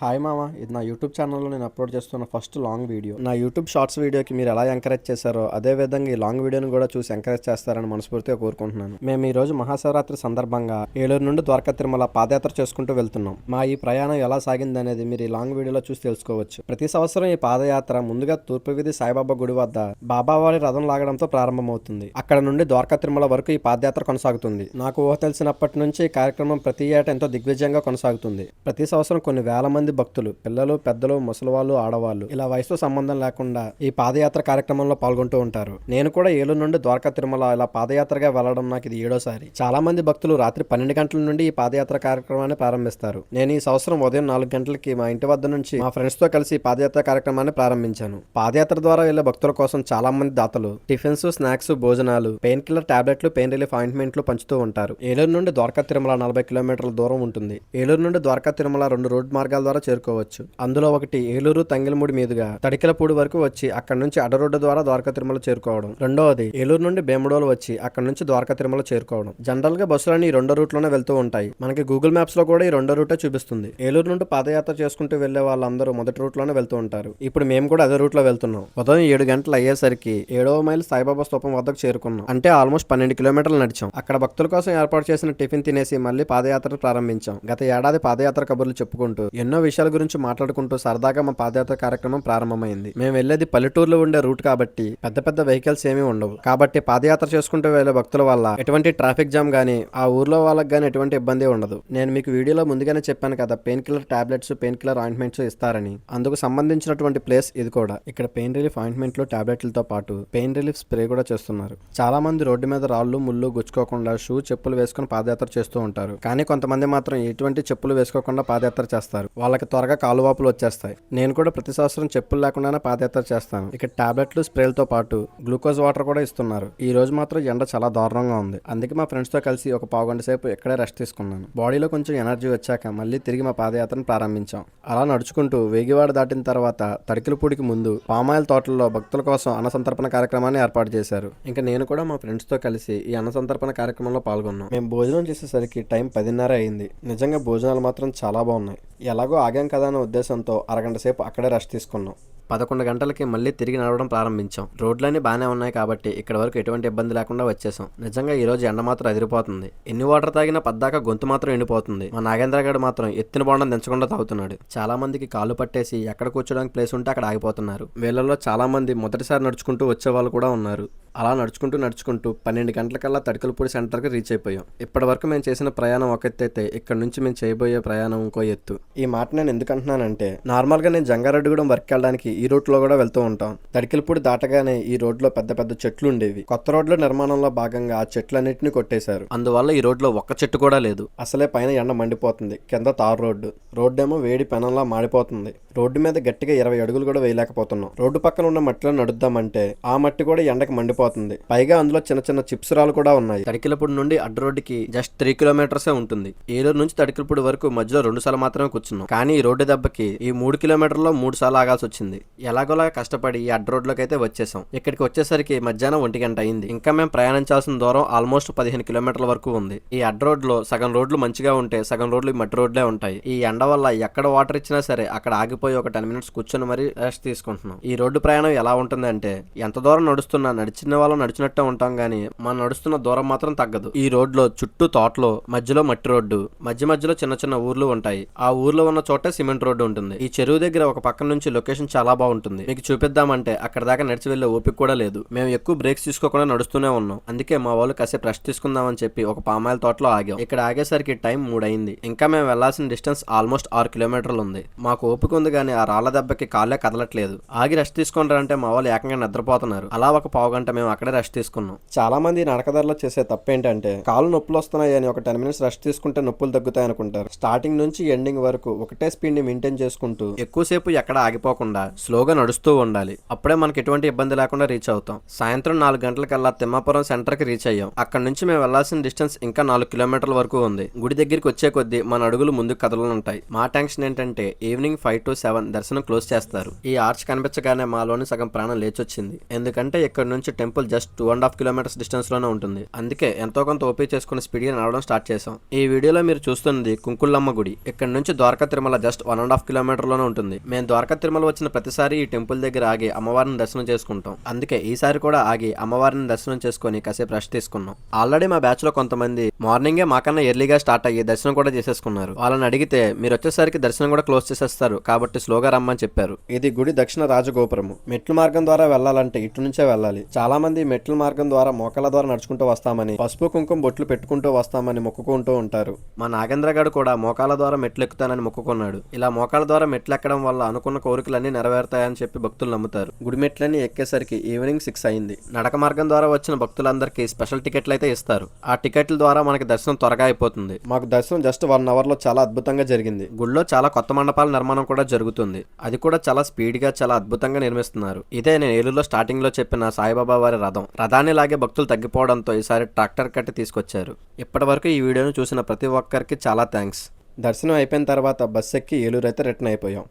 Hi మామ ఇది నా యూట్యూబ్ ఛానల్లో నేను అప్లోడ్ చేస్తున్న ఫస్ట్ లాంగ్ వీడియో. నా యూట్యూబ్ షార్ట్స్ వీడియోకి మీరు ఎలా ఎంకరేజ్ చేశారో అదే విధంగా ఈ లాంగ్ వీడియోని కూడా చూసి ఎంకరేజ్ చేస్తారని మనస్ఫూర్తిగా కోరుకుంటున్నాను. మేము ఈ రోజు మహాశివరాత్రి సందర్భంగా ఏలూరు నుండి ద్వారకా తిరుమల పాదయాత్ర చేసుకుంటూ వెళ్తున్నాం. మా ఈ ప్రయాణం ఎలా సాగింది అనేది మీరు ఈ లాంగ్ వీడియోలో చూసి తెలుసుకోవచ్చు. ప్రతి సంవత్సరం ఈ పాదయాత్ర ముందుగా తూర్పు వీధి సాయిబాబా గుడి వద్ద బాబావారి రథం లాగడంతో ప్రారంభమవుతుంది. అక్కడ నుండి ద్వారకా తిరుమల వరకు ఈ పాదయాత్ర కొనసాగుతుంది. నాకు ఊహ తెలిసినప్పటి నుంచి ఈ కార్యక్రమం ప్రతి ఏటా ఎంతో దిగ్విజయంగా కొనసాగుతుంది. ప్రతి సంవత్సరం కొన్ని వేల మంది భక్తులు పిల్లలు పెద్దలు ముసలివాళ్ళు ఆడవాళ్ళు ఇలా వయసుతో సంబంధం లేకుండా ఈ పాదయాత్ర కార్యక్రమంలో పాల్గొంటూ ఉంటారు. నేను కూడా ఏలూరు నుండి ద్వారకా తిరుమల ఇలా పాదయాత్రగా వెళ్ళడం నాకు ఇది ఏడోసారి. చాలా మంది భక్తులు రాత్రి పన్నెండు గంటల నుండి ఈ పాదయాత్ర కార్యక్రమాన్ని ప్రారంభిస్తారు. నేను ఈ సంవత్సరం ఉదయం నాలుగు గంటలకి మా ఇంటి వద్ద నుంచి మా ఫ్రెండ్స్తో కలిసి ఈ పాదయాత్ర కార్యక్రమాన్ని ప్రారంభించాను. పాదయాత్ర ద్వారా వెళ్ళే భక్తుల కోసం చాలా మంది దాతలు టిఫిన్స్ స్నాక్స్ భోజనాలు పెయిన్ కిల్లర్ టాబ్లెట్లు పెయిన్ రిలీఫ్ ఆయింట్మెంట్లు పంచుతూ ఉంటారు. ఏలూరు నుండి ద్వారకా తిరుమల నలభై కిలోమీటర్ల దూరం ఉంటుంది. ఏలూరు నుండి ద్వారకా తిరుమల రెండు రోడ్ మార్గాల ద్వారా చేరుకోవచ్చు. అందులో ఒకటి ఏలూరు తంగిలమూడి మీదుగా తడికలపూడి వరకు వచ్చి అక్కడ నుంచి అడరోడ్డు రోడ్డు ద్వారా ద్వారకా తిరుమల చేరుకోవడం. రెండవది ఏలూరు నుండి బేముడోలు వచ్చి అక్కడ నుంచి ద్వారకా తిరుమల చేరుకోవడం. జనరల్గా బస్సులన్నీ ఈ రెండో రూట్లోనే వెళ్తూ ఉంటాయి. మనకి గూగుల్ మ్యాప్స్లో కూడా ఈ రెండో రూటే చూపిస్తుంది. ఏలూరు నుండి పాదయాత్ర చేసుకుంటూ వెళ్ళే వాళ్ళందరూ మొదటి రూట్లోనే వెళ్తూ ఉంటారు. ఇప్పుడు మేము కూడా అదే రూట్లో వెళ్తున్నాం. ఉదయం ఏడు గంటలు అయ్యేసరికి ఏడవ మైల్ సాయిబాబా స్తూపం వద్దకు చేరుకున్నాం. అంటే ఆల్మోస్ట్ పన్నెండు కిలోమీటర్లు నడిచాం. అక్కడ భక్తుల కోసం ఏర్పాటు చేసిన టిఫిన్ తినేసి మళ్ళీ పాదయాత్ర ప్రారంభించాం. గత ఏడాది పాదయాత్ర కబుర్లు చెప్పుకుంటూ ఎన్నో విషయాల గురించి మాట్లాడుకుంటూ సరదాగా మా పాదయాత్ర కార్యక్రమం ప్రారంభమైంది. మేము వెళ్ళేది పల్లెటూరులో ఉండే రూట్ కాబట్టి పెద్ద పెద్ద వెహికల్స్ ఏమీ ఉండవు. కాబట్టి పాదయాత్ర చేసుకుంటూ వెళ్ళే భక్తుల వల్ల ఎటువంటి ట్రాఫిక్ జామ్ గానీ ఆ ఊర్లో వాళ్ళకి గానీ ఎటువంటి ఇబ్బంది ఉండదు. నేను మీకు వీడియోలో ముందుగానే చెప్పాను కదా pain killer tablets pain killer ointments ఇస్తారని. అందుకు సంబంధించినటువంటి ప్లేస్ ఇది కూడా. ఇక్కడ పెయిన్ రిలీఫ్ ఆయింట్మెంట్లు టాబ్లెట్లతో పాటు పెయిన్ రిలీఫ్ స్ప్రే కూడా చేస్తున్నారు. చాలా మంది రోడ్డు మీద రాళ్ళు ముళ్ళు గుచ్చుకోకుండా షూ చెప్పులు వేసుకుని పాదయాత్ర చేస్తూ ఉంటారు. కానీ కొంతమంది మాత్రం ఎటువంటి చెప్పులు వేసుకోకుండా పాదయాత్ర చేస్తారు. వాళ్ళ వాళ్ళకి త్వరగా కాలువాపులు వచ్చేస్తాయి. నేను కూడా ప్రతి సంవత్సరం చెప్పులు లేకుండానే పాదయాత్ర చేస్తాను. ఇక్కడ టాబ్లెట్లు స్ప్రేలతో పాటు గ్లూకోజ్ వాటర్ కూడా ఇస్తున్నారు. ఈ రోజు మాత్రం ఎండ చాలా దారుణంగా ఉంది. అందుకే మా ఫ్రెండ్స్తో కలిసి ఒక పావుగంట సేపు ఇక్కడే రెస్ట్ తీసుకున్నాను. బాడీలో కొంచెం ఎనర్జీ వచ్చాక మళ్ళీ తిరిగి మా పాదయాత్రను ప్రారంభించాం. అలా నడుచుకుంటూ వేగివాడ దాటిన తర్వాత తడికిలపూడికి ముందు పామాయిల్ తోటల్లో భక్తుల కోసం అన్నసంతర్పణ కార్యక్రమాన్ని ఏర్పాటు చేశారు. ఇంకా నేను కూడా మా ఫ్రెండ్స్తో కలిసి ఈ అన్నసంతర్పణ కార్యక్రమంలో పాల్గొన్నాం. మేము భోజనం చేసేసరికి టైం పదిన్నర అయింది. నిజంగా భోజనాలు మాత్రం చాలా బాగున్నాయి. ఎలాగో ఆగాం కదా అనే ఉద్దేశంతో అరగంట సేపు అక్కడే రెస్ట్ తీసుకున్నాం. పదకొండు గంటలకి మళ్ళీ తిరిగి నడవడం ప్రారంభించాం. రోడ్లన్నీ బాగానే ఉన్నాయి కాబట్టి ఇక్కడ వరకు ఎటువంటి ఇబ్బంది లేకుండా వచ్చేసాం. నిజంగా ఈ రోజు ఎండ మాత్రం అదిరిపోతుంది. ఎన్ని వాటర్ తాగినా పద్దాక గొంతు మాత్రం ఎండిపోతుంది. మా నాగేంద్ర గడు మాత్రం ఎత్తిన బోండం దించకుండా తాగుతున్నాడు. చాలా మందికి కాళ్ళు పట్టేసి ఎక్కడ కూర్చోడానికి ప్లేస్ ఉంటే అక్కడ ఆగిపోతున్నారు. వీళ్ళలో చాలా మంది మొదటిసారి నడుచుకుంటూ వచ్చే వాళ్ళు కూడా ఉన్నారు. అలా నడుచుకుంటూ నడుచుకుంటూ పన్నెండు గంటలకల్లా తడికలపూడి సెంటర్కి రీచ్ అయిపోయాం. ఇప్పటి వరకు మేము చేసిన ప్రయాణం ఒక ఎత్తు అయితే ఇక్కడ నుంచి మేము చేయబోయే ప్రయాణం ఇంకో ఎత్తు. ఈ మాట నేను ఎందుకంటున్నానంటే నార్మల్గా నేను జంగారెడ్డిగూడెం వర్క్ వెళ్ళడానికి ఈ రూట్లో కూడా వెళ్తూ ఉంటాం. తడికిలపూడి దాటగానే ఈ రోడ్లో పెద్ద పెద్ద చెట్లు ఉండేవి. కొత్త రోడ్ల నిర్మాణంలో భాగంగా ఆ చెట్లన్నింటినీ కొట్టేశారు. అందువల్ల ఈ రోడ్లో ఒక్క చెట్టు కూడా లేదు. అసలే పైన ఎండ మండిపోతుంది. కింద తారు రోడ్డు. రోడ్డేమో వేడి పెనంలా మాడిపోతుంది. రోడ్డు మీద గట్టిగా ఇరవై అడుగులు కూడా వేయలేకపోతున్నాం. రోడ్డు పక్కన ఉన్న మట్టిలో నడుద్దామంటే ఆ మట్టి కూడా ఎండకి మండిపోతుంది. పైగా అందులో చిన్న చిన్న చిప్స్ రాలు కూడా ఉన్నాయి. తడికిలపూడి నుండి అడ్డు రోడ్డుకి జస్ట్ త్రీ కిలోమీటర్సే ఉంటుంది. ఏలూరు నుంచి తడికిలపూడి వరకు మధ్యలో రెండు సార్లు మాత్రమే కూర్చున్నాం. కానీ ఈ రోడ్డు దెబ్బకి ఈ మూడు కిలోమీటర్లో మూడు సార్లు ఆగాల్సి వచ్చింది. ఎలాగోలా కష్టపడి ఈ అడ్డ రోడ్లోకి అయితే వచ్చేసాం. ఇక్కడికి వచ్చేసరికి మధ్యాహ్నం ఒంటి గంట అయింది. ఇంకా మేము ప్రయాణించాల్సిన దూరం ఆల్మోస్ట్ పదిహేను కిలోమీటర్ల వరకు ఉంది. ఈ అడ్డ రోడ్లో సగం రోడ్లు మంచిగా ఉంటే సగం రోడ్లు మట్టి రోడ్లే ఉంటాయి. ఈ ఎండ వల్ల ఎక్కడ వాటర్ ఇచ్చినా సరే అక్కడ ఆగిపోయి ఒక టెన్ మినిట్స్ కూర్చొని మరీ రెస్ట్ తీసుకుంటున్నాం. ఈ రోడ్డు ప్రయాణం ఎలా ఉంటుందంటే ఎంత దూరం నడుస్తున్నా నడిచిన వాళ్ళు నడిచినట్టే ఉంటాం కానీ మనం నడుస్తున్న దూరం మాత్రం తగ్గదు. ఈ రోడ్లో చుట్టూ తోటలో మధ్యలో మట్టి రోడ్డు మధ్య మధ్యలో చిన్న చిన్న ఊర్లు ఉంటాయి. ఆ ఊర్లో ఉన్న చోటే సిమెంట్ రోడ్డు ఉంటుంది. ఈ చెరువు దగ్గర ఒక పక్క నుంచి లొకేషన్ చాలా బాగుంటుంది. మీకు చూపిద్దామంటే అక్కడ దాకా నడిచి వెళ్ళే ఓపిక కూడా లేదు. మేము ఎక్కువ బ్రేక్స్ తీసుకోకుండా నడుస్తూనే ఉన్నాం. అందుకే మా వాళ్ళు కాసేపు రెస్ట్ తీసుకుందామని చెప్పి ఒక పామాయిల తోటలో ఆగాం. ఇక్కడ ఆగేసరికి టైం మూడైంది ఇంకా మేము వెళ్ళాల్సిన డిస్టెన్స్ ఆల్మోస్ట్ ఆరు కిలోమీటర్లు ఉంది. మాకు ఓపిక ఉంది కానీ ఆ రాళ్ళ దెబ్బకి కాళ్ళే కదలట్లేదు. ఆగి రెస్ట్ తీసుకుంటారంటే మా వాళ్ళు ఏకంగా నిద్రపోతున్నారు. అలా ఒక పావు గంట మేము అక్కడే రెస్ట్ తీసుకున్నాం. చాలా మంది నడకదారిలో చేసే తప్పేంటంటే కాళ్ళు నొప్పులు వస్తున్నాయి అని ఒక టెన్ మినిట్స్ రెస్ట్ తీసుకుంటే నొప్పులు తగ్గుతాయి అనుకుంటారు. స్టార్టింగ్ నుంచి ఎండింగ్ వరకు ఒకటే స్పీడ్ని మెయింటైన్ చేసుకుంటూ ఎక్కువసేపు ఎక్కడ ఆగిపోకుండా స్లోగా నడుస్తూ ఉండాలి. అప్పుడే మనకి ఎటువంటి ఇబ్బంది లేకుండా రీచ్ అవుతాం. సాయంత్రం నాలుగు గంటలకల్లా తిమ్మాపురం సెంటర్కి రీచ్ అయ్యాం. అక్కడ నుంచి మేము వెళ్ళాల్సిన డిస్టెన్స్ ఇంకా నాలుగు కిలోమీటర్ల వరకు ఉంది. గుడి దగ్గరికి వచ్చే కొద్దీ మన అడుగులు ముందుకు కదలనుంటాయి మా టెన్షన్ ఏంటంటే ఈవినింగ్ ఫైవ్ టు సెవెన్ దర్శనం క్లోజ్ చేస్తారు. ఈ ఆర్చ్ కనిపించగానే మాలోని సగం ప్రాణం లేచొచ్చింది. ఎందుకంటే ఇక్కడ నుంచి temple just two and half kilometres డిస్టెన్స్లోనే ఉంటుంది. అందుకే ఎంతో కొంత ఓపీ చేసుకుని స్పీడ్గా నడవడం స్టార్ట్ చేసాం ఈ వీడియోలో మీరు చూస్తున్నది కుంకుళ్ళమ్మ గుడి. ఇక్కడ నుంచి Dwaraka Tirumala just one and half కిలోమీటర్లోనే ఉంటుంది. మేము ద్వారకా తిరుమల వచ్చిన ప్రతి ప్రతిసారి ఈ టెంపుల్ దగ్గర ఆగి అమ్మవారిని దర్శనం చేసుకుంటాం. అందుకే ఈసారి కూడా ఆగి అమ్మవారిని దర్శనం చేసుకొని కాసేపు రెస్ట్ తీసుకున్నాం. ఆల్రెడీ మా బ్యాచ్లో కొంతమంది మార్నింగే మాకన్నా ఎర్లీగా స్టార్ట్ అయ్యి దర్శనం కూడా చేసేసుకున్నారు. వాళ్ళని అడిగితే మీరు వచ్చేసరికి దర్శనం కూడా క్లోజ్ చేసేస్తారు కాబట్టి స్లోగా రమ్మని చెప్పారు. ఇది గుడి దక్షిణ రాజగోపురము. మెట్ల మార్గం ద్వారా వెళ్ళాలంటే ఇటు నుంచే వెళ్ళాలి. చాలా మంది మెట్ల మార్గం ద్వారా మోకాల ద్వారా నడుచుకుంటూ వస్తామని పసుపు కుంకుమ బొట్లు పెట్టుకుంటూ వస్తామని మొక్కుకుంటూ ఉంటారు. మా నాగేంద్ర గారు కూడా మోకాల ద్వారా మెట్లు ఎక్కుతానని మొక్కుకున్నాడు. ఇలా మోకాల ద్వారా మెట్లు ఎక్కడం వల్ల అనుకున్న కోరికలన్నీ నెరవేరుతాయని చెప్పి భక్తులు నమ్ముతారు. గుడి మెట్లన్నీ ఎక్కేసరికి ఈవినింగ్ సిక్స్ అయింది. నడక మార్గం ద్వారా వచ్చిన భక్తులందరికీ స్పెషల్ టికెట్లు అయితే ఇస్తారు. ఆ టికెట్ల ద్వారా మనకి దర్శనం త్వరగా అయిపోతుంది. మాకు దర్శనం జస్ట్ వన్ అవర్లో చాలా అద్భుతంగా జరిగింది. గుడిలో చాలా కొత్త మండపాల నిర్మాణం కూడా జరుగుతుంది. అది కూడా చాలా స్పీడ్గా చాలా అద్భుతంగా నిర్మిస్తున్నారు. ఇదే నేను ఏలూరులో స్టార్టింగ్లో చెప్పిన సాయిబాబా వారి రథం. రథాన్ని లాగే భక్తులు తగ్గిపోవడంతో ఈసారి ట్రాక్టర్ కట్టి తీసుకొచ్చారు. ఇప్పటి వరకు ఈ వీడియోను చూసిన ప్రతి ఒక్కరికి చాలా థ్యాంక్స్ దర్శనం అయిపోయిన తర్వాత బస్ ఎక్కి ఏలూరు అయితే రిటర్న్ అయిపోయాం.